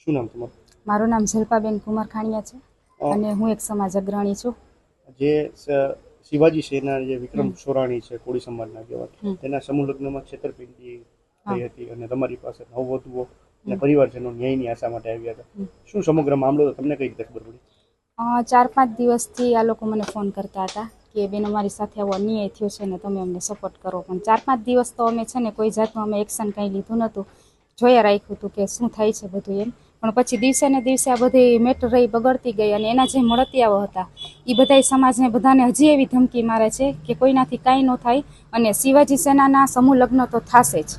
શું નામ તમારું? મારું નામ શિલ્પાબેન કુમાર ખાણીયા છે અને હું એક સમાજ અગ્રણી છું. જે શિવાજી સેના જે વિક્રમ સોરાણી છે કોળી સમાજના જેવા કહેવાય તેના સમૂહ લગ્નમાં છેતરપિંડી. થઈ હતી અને તમારી પાસે નવવધુઓ અને પરિવારજનો ન્યાયની આશા માટે આવ્યા હતા. શું સમગ્ર મામલો? તમને કઈ રીતે ખબર પડી? ચાર પાંચ દિવસથી આ લોકો મને ફોન કરતા હતા કે બેન અમારી સાથે આવો અન્યાય થયો છે ને તમે અમને સપોર્ટ કરો. પણ ચાર પાંચ દિવસ તો અમે છે ને કોઈ જાતનું અમે એક્શન કંઈ લીધું નહોતું. જોયા રાખ્યું હતું કે શું થાય છે બધું એમ. પણ પછી દિવસે ને દિવસે આ બધી મેટર રહી બગડતી ગઈ અને એના જે મળતિયાઓ હતા એ બધાય સમાજને બધાને હજી એવી ધમકી મારે છે કે કોઈનાથી કાંઈ ન થાય અને શિવાજી સેનાના સમૂહ લગ્ન તો થશે જ.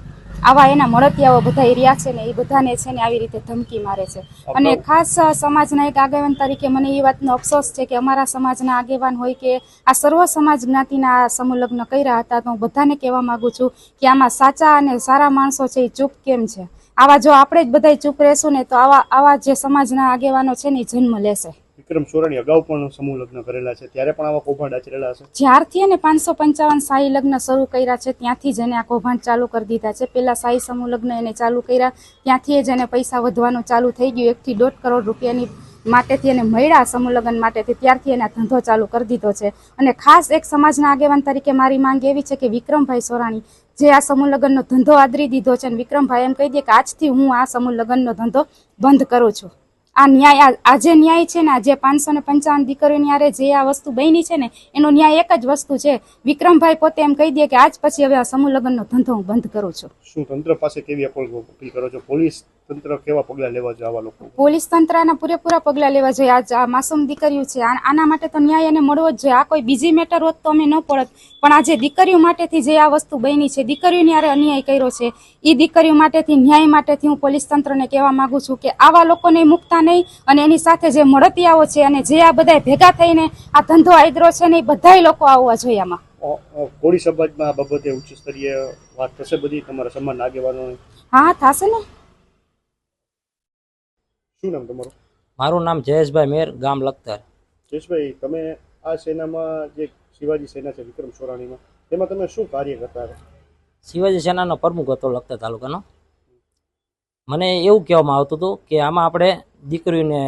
આવા એના મળતિયાઓ બધા રહ્યા છે ને એ બધાને છે ને આવી રીતે ધમકી મારે છે. અને ખાસ સમાજના એક આગેવાન તરીકે મને એ વાતનો અફસોસ છે કે અમારા સમાજના આગેવાન હોય કે આ સર્વ સમાજ જ્ઞાતિના સમૂહ લગ્ન કર્યા હતા તો હું બધાને કહેવા માગું છું કે આમાં સાચા અને સારા માણસો છે એ ચૂપ કેમ છે? આવા જો આપણે જ બધા ચૂપ રહેશું ને તો આવા આવા જે સમાજના આગેવાનો છે ને જન્મ લેશે. વિક્રમ સોરણી અગાઉ પણ સમૂહ લગ્ન કરેલા છે ત્યારે પણ આવા કૌભાંડ આચરેલા છે જ્યારથી એને પાંચસો પંચાવન શાહી લગ્ન શરૂ કર્યા છે ત્યાંથી જ એને આ કૌભાંડ ચાલુ કરી દીધા છે. પહેલા શાહી સમૂહ લગ્ન એને ચાલુ કર્યા ત્યાંથી જ એને પૈસા વધવાનું ચાલુ થઈ ગયું. એકથી દોઢ કરોડ રૂપિયાની માટેથી એને મળ્યા સમૂહ માટેથી ત્યારથી એને ધંધો ચાલુ કરી દીધો છે. અને ખાસ એક સમાજના આગેવાન તરીકે મારી માંગ એવી છે કે વિક્રમભાઈ સોરાણી જે આ સમૂહ ધંધો આદરી દીધો છે અને વિક્રમભાઈ એમ કહી દે કે આજથી હું આ સમૂહ લગ્નનો ધંધો બંધ કરું છું. આ ન્યાય આ- આ ન્યાય છે ને આજે પાંચસો ને પંચાવન દીકરીઓની આરે જે આ વસ્તુ બની છે ને એનો ન્યાય એક જ વસ્તુ છે. વિક્રમભાઈ પોતે એમ કહી દે કે આજ પછી હવે આ સમૂહ લગ્નનો ધંધો હું બંધ કરું છું. શું તંત્ર પાસે કેવી અપીલ કરો છો? પોલીસ તંત્ર કેવા પગલાં લેવા જોઈએ આવા લોકો પોલીસ તંત્રના પૂરેપૂરા પગલાં લેવા જોઈએ. આ આ માસૂમ દીકરીઓ છે. આના માટે તો ન્યાય એને મળવો જ જોઈએ. આ કોઈ બીજી મેટર હોત તો અમે ન પડત. પણ આજે દીકરીઓ માટેથી જે આ વસ્તુ બની છે દીકરીઓની આરે અન્યાય કર્યો છે એ દીકરીઓ માટેથી ન્યાય માટેથી હું પોલીસ તંત્રને કહેવા માગું છું કે આવા લોકોને મુકતા નહીં. અને એની સાથે જે મળતિયાઓ છે અને જે આ બધા ભેગા થઈને આ ધંધો આદરો છે ને એ બધા લોકો આવવા જોઈએ આમાં. કોળી સમાજમાં આ બાબતે ઉચ્ચ સ્તરીય વાત થશે બધી? તમારા સમાન આગેવાનો હા થશે ને. શું નામ તમારું? મારું નામ જયેશભાઈ મેર ગામ લખતર. જયેશભાઈ તમે આ સેનામાં જે શિવાજી સેના છે વિક્રમ સોરાણીમાં તેમાં તમે શું કાર્ય કરતા શિવાજી સેનાનો પ્રમુખ હતો લખતર તાલુકાનો. મને એવું કહેવામાં આવતું હતું કે આમાં આપણે દીકરીઓને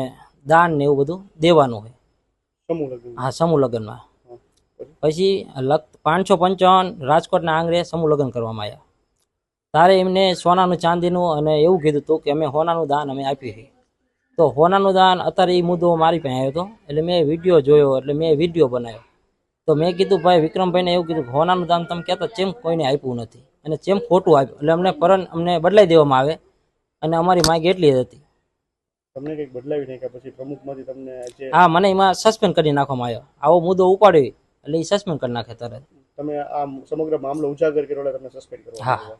દાન ને એવું બધું દેવાનું હોય. હા સમૂહ લગ્નમાં. પછી પાંચસો પંચાવન રાજકોટના આંગણે સમૂહ લગ્ન કરવામાં આવ્યા. તારે એમને સોનાનું ચાંદીનું અને એવું કીધું હતું કે અમે હોનાનું દાન અમે આપ્યું છે તો હોનાનું દાન અત્યારે એ મુદ્દો મારી પાસે આવ્યો હતો. એટલે મેં વીડિયો જોયો એટલે મેં વીડિયો બનાવ્યો. તો મેં કીધું ભાઈ વિક્રમભાઈને એવું કીધું હોનાનું સોનાનું દાન તમે કહેતા ચેમ કોઈને આપ્યું નથી. અને ચેમ ખોટું આપ્યું. એટલે અમને પરન અમને બદલાઈ દેવામાં આવે. અને અમારી માંગ એટલી જ હતી. તમને કંઈક બદલાવી નાખ્યા પછી પ્રમુખમાંથી તમને જે હા મને એમાં સસ્પેન્ડ કરી નાખવામાં આવ્યો. આવો મુદ્દો ઉપાડ્યો એટલે એ સસ્પેન્ડ કરી નાખે તરત. તમે આ સમગ્ર મામલો ઉજાગર કર્યો એટલે તમને સસ્પેન્ડ કરો હા.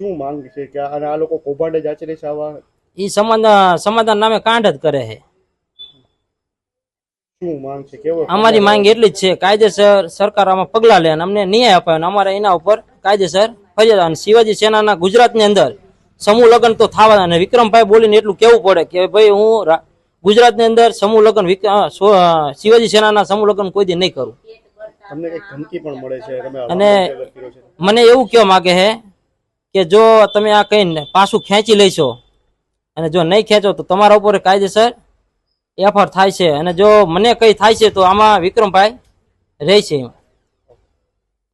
શું માંગ છે કે અને આ લોકો કૌભાંડ જ આચરે છે આવા? એ સમાધાન સમાધાન નામે કાંડ જ કરે છે. શું માંગ છે? કેવો અમારી માંગ એટલી જ છે કાયદેસર સરકાર આમાં પગલાં લે અને અમને ન્યાય અને અમારે એના ઉપર કાયદેસર ફરિયાદ અને શિવાજી સેનાના ગુજરાતની અંદર સમૂહ લગ્ન તો થવાના અને વિક્રમભાઈ બોલીને એટલું કેવું પડે કે ભાઈ હું ગુજરાતની અંદર સમૂહ લગ્ન શિવાજી સેનાના સમૂહ લગ્ન કોઈ દી નહીં કરું. અને- મને એવું કહેવા માંગે છે કે જો તમે આ કઈ પાછું ખેંચી લેશો અને જો નહીં ખેંચો તો તમારા ઉપર કાયદેસર એફઆર થાય છે અને જો મને કઈ થાય છે તો આમાં વિક્રમભાઈ રહે છે